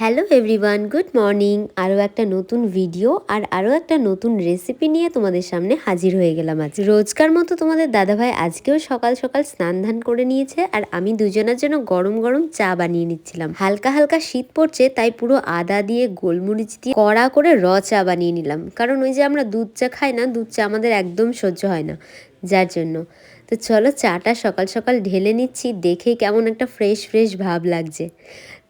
Hello everyone, good morning. আরও একটা নতুন ভিডিও আর আরও একটা নতুন রেসিপি নিয়ে তোমাদের সামনে হাজির হয়ে গেলাম আজ। রোজকার মতো তোমাদের দাদাভাই আজকেও সকাল সকাল স্নান ধান করে নিয়েছে আর আমি দুজনের জন্য গরম গরম চা বানিয়ে নিচ্ছিলাম। হালকা হালকা শীত পড়ছে, তাই পুরো আদা দিয়ে গোলমরিচ দিয়ে কড়া করে র চা বানিয়ে নিলাম। কারণ ওই যে আমরা দুধ চা খাই না, দুধ চা আমাদের একদম সহ্য হয় না, যার জন্য। তো চলো চাটা সকাল সকাল ঢেলে নিচ্ছি, দেখে কেমন একটা ফ্রেশ ফ্রেশ ভাব লাগছে।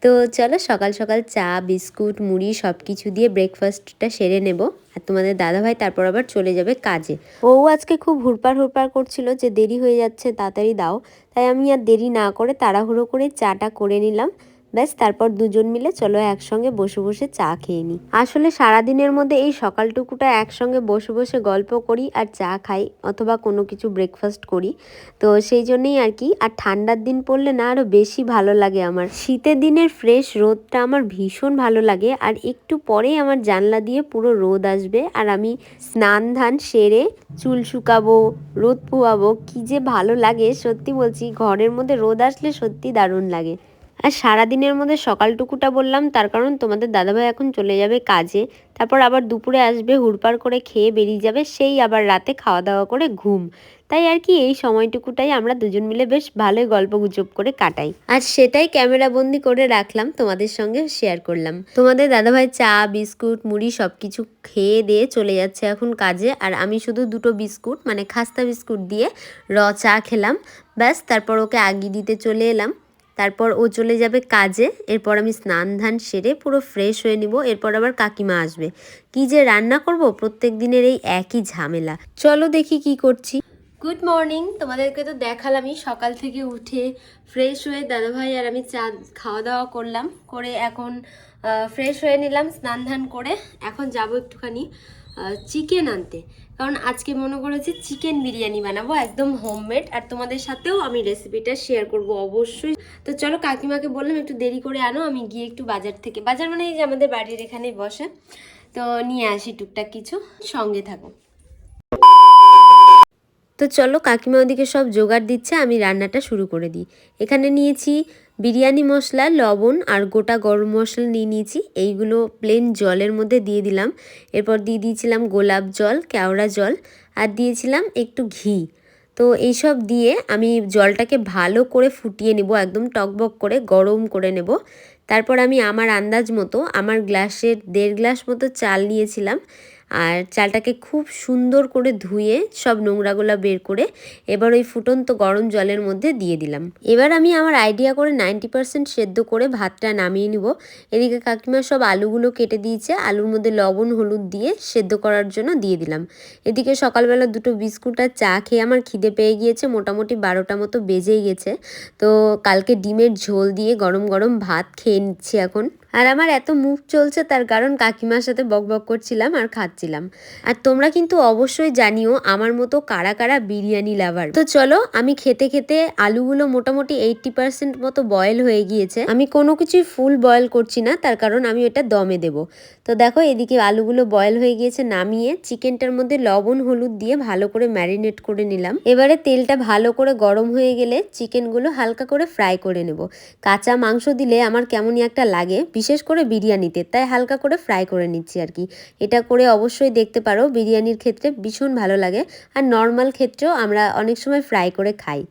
তো চলো সকাল সকাল চা, বিস্কুট, মুড়ি সব কিছু দিয়ে ব্রেকফাস্টটা সেরে নেব। আর তোমাদের দাদাভাই তারপর আবার চলে যাবে কাজে। ও আজকে খুব হুড়পাড় হুড়পাড় করছিল যে দেরি হয়ে যাচ্ছে, তাড়াতাড়ি দাও। তাই আমি আর দেরি না করে তাড়াহুড়ো করে চাটা করে নিলাম। ব্যাস, তারপর দুজন মিলে চলো একসঙ্গে বসে বসে চা খেয়ে নিই আসলে সারাদিনের মধ্যে এই সকালটুকুটা একসঙ্গে বসে বসে গল্প করি আর চা খাই অথবা কোনো কিছু ব্রেকফাস্ট করি। তো সেই জন্যেই আর কি, আর ঠান্ডার দিন পড়লে না আরও বেশি ভালো লাগে আমার। শীতের দিনের ফ্রেশ রোদটা আমার ভীষণ ভালো লাগে আর একটু পরেই আমার জানলা দিয়ে পুরো রোদ আসবে আর আমি স্নান ধান সেরে চুল শুকাবো, রোদ পোয়াবো, কি যে ভালো লাগে। সত্যি বলছি, ঘরের মধ্যে রোদ আসলে সত্যি দারুণ লাগে। আর সারাদিনের মধ্যে সকালটুকুটা বললাম, তার কারণ তোমাদের দাদাভাই এখন চলে যাবে কাজে। তারপর আবার দুপুরে আসবে, হুড়পাড় করে খেয়ে বেরিয়ে যাবে, সেই আবার রাতে খাওয়া দাওয়া করে ঘুম। তাই আর কি, এই সময়টুকুটাই আমরা দুজন মিলে বেশ ভালোই গল্প গুজব করে কাটাই। আর সেটাই ক্যামেরা বন্দি করে রাখলাম, তোমাদের সঙ্গে শেয়ার করলাম। তোমাদের দাদাভাই চা, বিস্কুট, মুড়ি সব কিছু খেয়ে দিয়ে চলে যাচ্ছে এখন কাজে, আর আমি শুধু দুটো বিস্কুট মানে খাস্তা বিস্কুট দিয়ে র চা খেলাম। ব্যাস, তারপর ওকে আগি দিতে চলে এলাম। তারপর ও চলে যাবে কাজে, এরপর আমি স্নান ধান সেরে পুরো ফ্রেশ হয়ে নিব, এরপর আবার কাকিমা আসবে। কি যে রান্না করব, প্রত্যেক দিনের এই একই ঝামেলা। চলো দেখি কি করছি। গুড মর্নিং তোমাদেরকে তো দেখালামই, সকাল থেকে উঠে ফ্রেশ হয়ে দাদাভাই আর আমি চা খাওয়া দাওয়া করলাম, করে এখন ফ্রেশ হয়ে নিলাম, স্নান ধান করে, এখন যাব একটুখানি। চিকেন আনতে। কারণ আজকে মনে করেছি চিকেন বিরিয়ানি বানাবো, একদম হোমমেড আর তোমাদের সাথেও আমি রেসিপিটা শেয়ার করব অবশ্যই। তো চলো কাকিমাকে বললাম, একটু দেরি করে আনো, আমি গিয়ে একটু বাজার থেকে বাজার মানে এই যে আমাদের বাড়ির এখানেই বসে। তো নিয়ে আসি টুকটাক কিছু, সঙ্গে থাকো। তো চলো কাকিমা ওদিকে সব জোগাড় দিচ্ছে, আমি রান্নাটা শুরু করে দিই। এখানে নিয়েছি বিরিয়ানি মশলা, লবণ আর গোটা গরম মশলা নিয়ে নিয়েছি। এইগুলো প্লেন জলের মধ্যে দিয়ে দিলাম। এরপর দিয়ে দিয়েছিলাম গোলাপ জল, কেওড়া জল আর দিয়েছিলাম একটু ঘি। তো এইসব দিয়ে আমি জলটাকে ভালো করে ফুটিয়ে নেব, একদম টকবক করে গরম করে নেব। তারপর আমি আমার আন্দাজ মতো, আমার গ্লাসের দেড় গ্লাস মতো চাল নিয়েছিলাম। আর চালটাকে খুব সুন্দর করে ধুয়ে সব নোংরাগুলো বের করে এবার ওই ফুটন্ত গরম জলের মধ্যে দিয়ে দিলাম। এবার আমি আমার আইডিয়া করে নাইনটি পারসেন্ট সেদ্ধ করে ভাতটা নামিয়ে নিব। এদিকে কাকিমা সব আলুগুলো কেটে দিয়েছে। আলুর মধ্যে লবণ, হলুদ দিয়ে সেদ্ধ করার জন্য দিয়ে দিলাম। এদিকে সকালবেলা দুটো বিস্কুট আর চা খেয়ে আমার খিদে পেয়ে গিয়েছে। মোটামুটি বারোটা মতো বেজেই গেছে। তো কালকে ডিমের ঝোল দিয়ে গরম গরম ভাত খেয়ে নিচ্ছি এখন। আর আমার এত মুখ চলছে তার কারণ কাকিমার সাথে বক বক করছিলাম আর খাচ্ছিলাম। আর তোমরা কিন্তু অবশ্যই জানিও আমার মতো কারা কারা বিরিয়ানি লাভার। তো চলো, আমি খেতে খেতে আলুগুলো মোটামুটি এইটটি পার্সেন্ট মতো বয়েল হয়ে গিয়েছে। আমি কোনো কিছুই ফুল বয়েল করছি না, তার কারণ আমি এটা দমে দেব। তো দেখো, এদিকে আলুগুলো বয়েল হয়ে গিয়েছে নামিয়ে, চিকেনটার মধ্যে লবণ, হলুদ দিয়ে ভালো করে ম্যারিনেট করে নিলাম। এবারে তেলটা ভালো করে গরম হয়ে গেলে চিকেনগুলো হালকা করে ফ্রাই করে নেব। কাঁচা মাংস দিলে আমার কেমনই একটা লাগে। বিশেষ করে বিরিয়ানিতে, তাই হালকা করে ফ্রাই করে নিচ্ছি আর কি। এটা করে অবশ্যই দেখতে পারো, বিরিয়ানির ক্ষেত্রে ভীষণ ভালো লাগে। আর নর্মাল ক্ষেত্রেও আমরা অনেক সময় ফ্রাই করে খাই।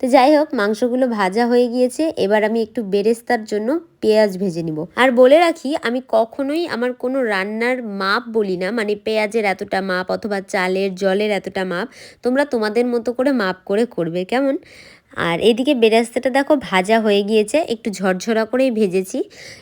তো যাই হোক, মাংসগুলো ভাজা হয়ে গিয়েছে, এবার আমি একটু বেরেস্তার জন্য পেঁয়াজ ভেজে নিব। আর বলে রাখি, আমি কখনোই আমার কোনো রান্নার মাপ বলি না মানে পেঁয়াজের এতটা মাপ অথবা চালের জলের এতটা মাপ, তোমরা তোমাদের মতো করে মাপ করে করবে, কেমন? আর এদিকে বেরাস্তাটা দেখো ভাজা হয়ে গিয়েছে, একটু ঝরঝরা করেই ভেজেছি।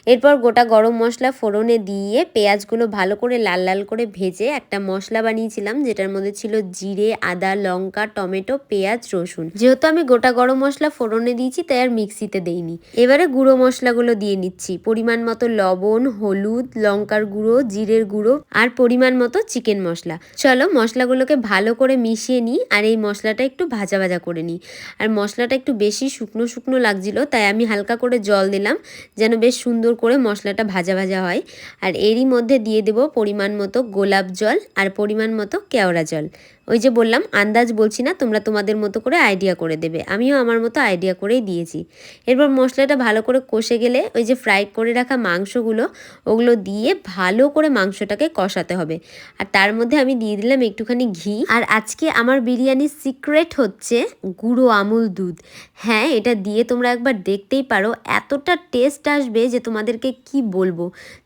এরপর গোটা গরম মশলা ফোড়নে দিয়ে পেঁয়াজগুলো ভালো করে লাল লাল করে ভেজে একটা মশলা বানিয়েছিলাম, যেটার মধ্যে ছিল জিরে, আদা, লঙ্কা, টমেটো, পেঁয়াজ, রসুন। যেহেতু আমি গোটা গরম মশলা ফোড়নে দিয়েছি, তাই আর মিক্সিতে দেইনি। এবারে গুঁড়ো মশলাগুলো দিয়ে নিচ্ছি। পরিমাণ মতো লবণ, হলুদ, লঙ্কার গুঁড়ো, জিরের গুঁড়ো আর পরিমাণ মতো চিকেন মশলা। চলো মশলাগুলোকে ভালো করে মিশিয়ে নিই আর এই মশলাটা একটু ভাজা ভাজা করে নিই। আর মশলা মশলাটা একটু বেশি শুকনো শুকনো লাগছিল, তাই আমি হালকা করে জল দিলাম, যেন বেশ সুন্দর করে মশলাটা ভাজা ভাজা হয়। আর এরই মধ্যে দিয়ে দেব পরিমাণ মতো গোলাপ জল আর পরিমাণ মতো কেওড়া জল। ওই যে বললাম, আন্দাজ বলছি না, তোমরা তোমাদের মতো করে আইডিয়া করে দেবে। আমিও আমার মতো আইডিয়া করেই দিয়েছি। এরপর মশলাটা ভালো করে কষে গেলে ওই যে ফ্রাই করে রাখা মাংসগুলো, ওগুলো দিয়ে ভালো করে মাংসটাকে কষাতে হবে। আর তার মধ্যে আমি দিয়ে দিলাম একটুখানি ঘি। আর আজকে আমার বিরিয়ানির সিক্রেট হচ্ছে গুঁড়ো আমুল দুধ। হ্যাঁ এটা দিয়ে তোমরা একবার দেখতেই পারো, এতটা টেস্ট আসবে যে তোমাদেরকে কি বলব।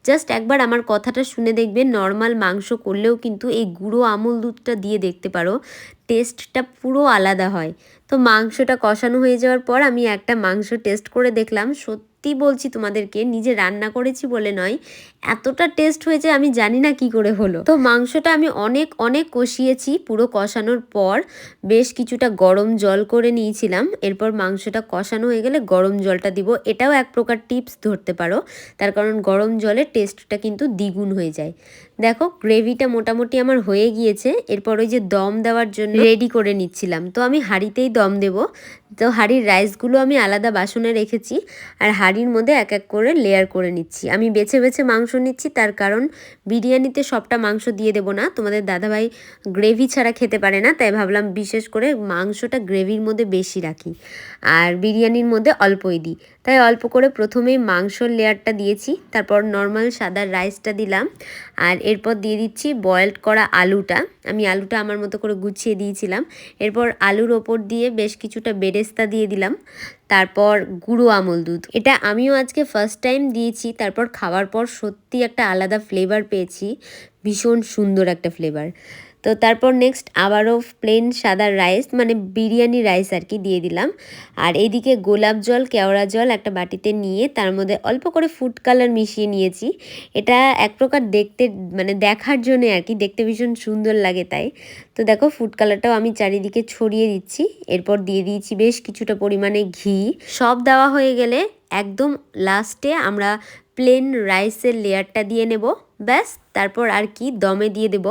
জাস্ট একবার আমার কথাটা শুনে দেখবে নর্মাল মাংস করলেও কিন্তু এই গুঁড়ো আমুল দুধটা দিয়ে দেখতে পারো টেস্টটা পুরো আলাদা হয়। তো মাংসটা কষানো হয়ে যাওয়ার পর আমি একটা মাংস টেস্ট করে দেখলাম, সত্যি বলছি তোমাদেরকে, নিজে রান্না করেছি বলে নয়, এতটা টেস্ট হয়েছে আমি জানি না কি করে হলো। তো মাংসটা আমি অনেক অনেক কষিয়েছি, পুরো কষানোর পর বেশ কিছুটা গরম জল করে নিয়েছিলাম, এরপর মাংসটা কষানো হয়ে গেলে গরম জলটা দিব। এটাও এক প্রকার টিপস ধরতে পারো, তার কারণ গরম জলে টেস্টটা কিন্তু দ্বিগুণ হয়ে যায়। দেখো গ্রেভিটা মোটামুটি আমার হয়ে গিয়েছে, এরপর ওই যে দম দেওয়ার জন্য রেডি করে নিচ্ছিলাম। তো আমি হাঁড়িতেই দম দেব তো হাঁড়ির রাইসগুলো আমি আলাদা বাসনে রেখেছি আর হাঁড়ির মধ্যে এক এক করে লেয়ার করে নিচ্ছি। আমি বেছে বেছে মাংস নিচ্ছি, তার কারণ বিরিয়ানিতে সবটা মাংস দিয়ে দেবো না। তোমাদের দাদাভাই গ্রেভি ছাড়া খেতে পারে না, তাই ভাবলাম বিশেষ করে মাংসটা গ্রেভির মধ্যে বেশি রাখি। আর বিরিয়ানির মধ্যে অল্পই দিই। তাই অল্প করে প্রথমেই মাংসর লেয়ারটা দিয়েছি, তারপর নর্মাল সাদা রাইসটা দিলাম, আর এরপর দিয়ে দিচ্ছি বয়েলড করা আলুটা। আমি আলুটা আমার মতো করে গুছিয়ে দিয়েছিলাম। এরপর আলুর ওপর দিয়ে বেশ কিছুটা বেরেস্তা দিয়ে দিলাম, তারপর গুঁড়ো আমল দুধ। এটা আমিও আজকে ফার্স্ট টাইম দিয়েছি, তারপর খাওয়ার পর সত্যি একটা আলাদা ফ্লেভার পেয়েছি, ভীষণ সুন্দর একটা ফ্লেভার তো তারপর নেক্সট আবারও প্লেন সাদা রাইস মানে বিরিয়ানি রাইস আর কি দিয়ে দিলাম। আর এইদিকে গোলাপ জল, কেওড়া জল একটা বাটিতে নিয়ে তার মধ্যে অল্প করে ফুড কালার মিশিয়ে নিয়েছি। এটা এক প্রকার দেখতে মানে দেখার জন্য আর কি, দেখতে ভীষণ সুন্দর লাগে তাই। তো দেখো ফুড কালারটাও আমি চারিদিকে ছড়িয়ে দিচ্ছি। এরপর দিয়ে দিয়েছি বেশ কিছুটা পরিমাণে ঘি। সব দেওয়া হয়ে গেলে একদম লাস্টে আমরা প্লেন রাইসের লেয়ারটা দিয়ে নেব। ব্যাস তারপর আর কি দমে দিয়ে দেব।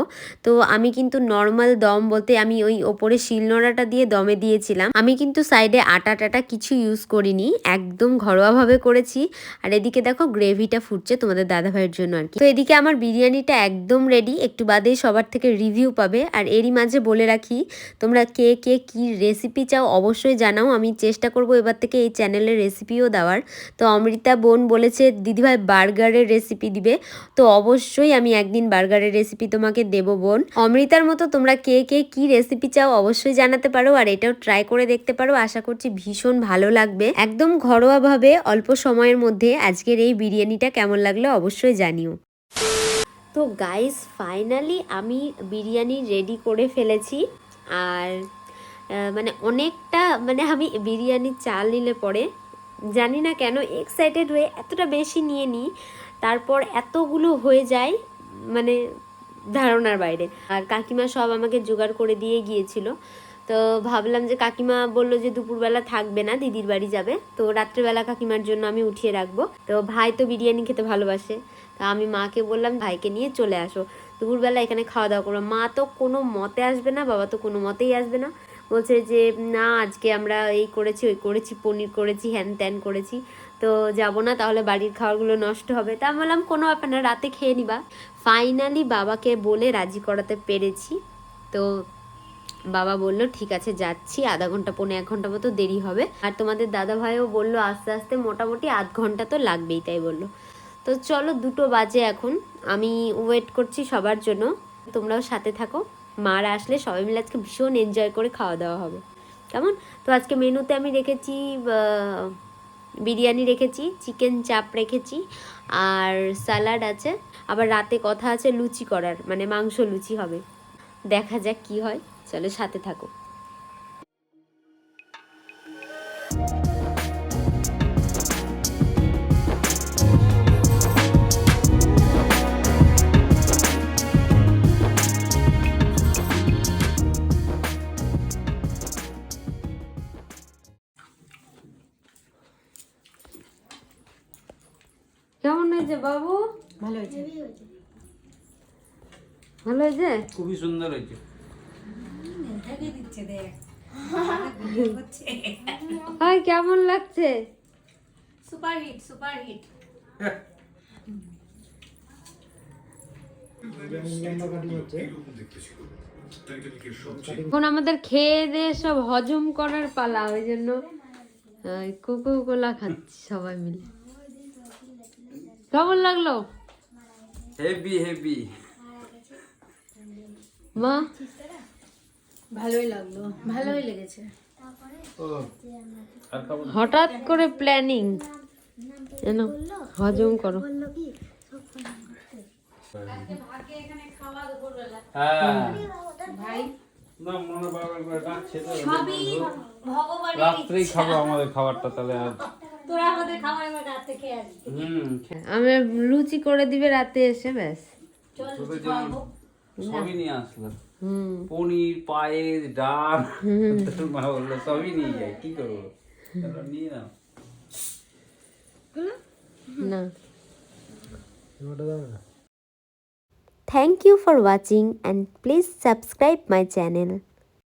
তো আমি কিন্তু নর্মাল দম বলতে আমি ওই ওপরে শিলনোড়াটা দিয়ে দমে দিয়েছিলাম। আমি কিন্তু সাইডে আটা টাটা কিছু ইউজ করিনি, একদম ঘরোয়াভাবে করেছি। আর এদিকে দেখো গ্রেভিটা ফুটছে তোমাদের দাদাভাইয়ের জন্য আর কি। তো এদিকে আমার বিরিয়ানিটা একদম রেডি একটু বাদেই সবার থেকে রিভিউ পাবে। আর এরই মাঝে বলে রাখি, তোমরা কে কে কি রেসিপি চাও অবশ্যই জানাও। আমি চেষ্টা করব এবার থেকে এই চ্যানেলের রেসিপিও দেওয়ার। তো অমৃতা বোন বলেছে, দিদিভাই বার্গারের রেসিপি দিবে। তো অবশ্যই আমি একদিন বার্গারের রেসিপি তোমাকে দেবো, বোন। অমৃতার মতো তোমরা কে কে কি রেসিপি চাও অবশ্যই জানাতে পারো আর এটাও ট্রাই করে দেখতে পারো। আশা করছি ভীষণ ভালো লাগবে। একদম ঘরোয়াভাবে অল্প সময়ের মধ্যে আজকের এই বিরিয়ানিটা কেমন লাগল অবশ্যই জানিও। তো গাইস ফাইনালি আমি বিরিয়ানি রেডি করে ফেলেছি। আর মানে অনেকটা মানে আমি বিরিয়ানি চাল নিলে পরে, জানি না কেন এক্সাইটেড হয়ে এতটা বেশি নিয়ে নিই, তারপর এতগুলো হয়ে যায় মানে ধারণার বাইরে। আর কাকিমা সব আমাকে জোগাড় করে দিয়ে গিয়েছিল। তো ভাবলাম যে কাকিমা বলল যে দুপুরবেলা থাকবে না, দিদির বাড়ি যাবে। তো রাত্রেবেলা কাকিমার জন্য আমি উঠিয়ে রাখব। তো ভাই তো বিরিয়ানি খেতে ভালোবাসে। তা আমি মাকে বললাম, ভাইকে নিয়ে চলে আসো। দুপুরবেলা এখানে খাওয়া দাওয়া করব মা তো কোনো মতে আসবে না, বাবা তো কোনো মতেই আসবে না। বলছে যে, না, আজকে আমরা এই করেছি, ওই করেছি, পনির করেছি, হ্যান ত্যান করেছি। তো যাব না, তাহলে বাড়ির খাবারগুলো নষ্ট হবে। তা আমি বললাম, কোনো ব্যাপার না, রাতে খেয়ে নিবা। ফাইনালি বাবাকে বলে রাজি করাতে পেরেছি। তো বাবা বলল, ঠিক আছে, যাচ্ছি। আধা ঘণ্টা, পৌনে এক ঘণ্টা মতো দেরি হবে। আর তোমাদের দাদা ভাইও বলল, আস্তে আস্তে মোটামুটি আধ ঘণ্টা তো লাগবেই। তাই বলল। তো চলো, দুটো বাজে এখন। আমি ওয়েট করছি সবার জন্য। তোমরাও সাথে থাকো। মারা আসলে সবাই মিলে আজকে ভীষণ এনজয় করে খাওয়া দাওয়া হবে। কেমন? তো আজকে মেনুতে আমি রেখেছি বিরিয়ানি রেখেছি চিকেন চাপ রেখেছি, আর স্যালাড আছে। আবার রাতে কথা আছে লুচি করার মানে মাংস লুচি হবে। দেখা যাক কি হয়, চলো সাথে থাকো। বাবু? ভালো হয়েছে। ভালো হয়েছে? খুবই সুন্দর হয়েছে। হাই কেমন লাগছে? Super hit super hit. এখন আমাদের খেয়ে দিয়ে সব হজম করার পালা ওই জন্য কোকো কোলা খাচ্ছি সবাই মিলে। কেমন লাগল? হেভি হেভি মা? ভালোই লাগল। ভালোই লেগেছে। হঠাৎ করে প্ল্যানিং জানো হজম করো। হ্যাঁ। মনে রাত্রেই খাব আমাদের খাবারটা তাহলে আর। তোরা আমাদের খাবার এবার রাতে খেয়ে আসবি। হুম আমি লুচি করে দিবে রাতে এসে ব্যাস। সবই নিয়ে আসলাম হুম। পনির পায়েস ডাল। মা বলল সবই নিয়ে যাই কি করব? নিয়ে নাও। না। Thank you for watching and please subscribe my channel.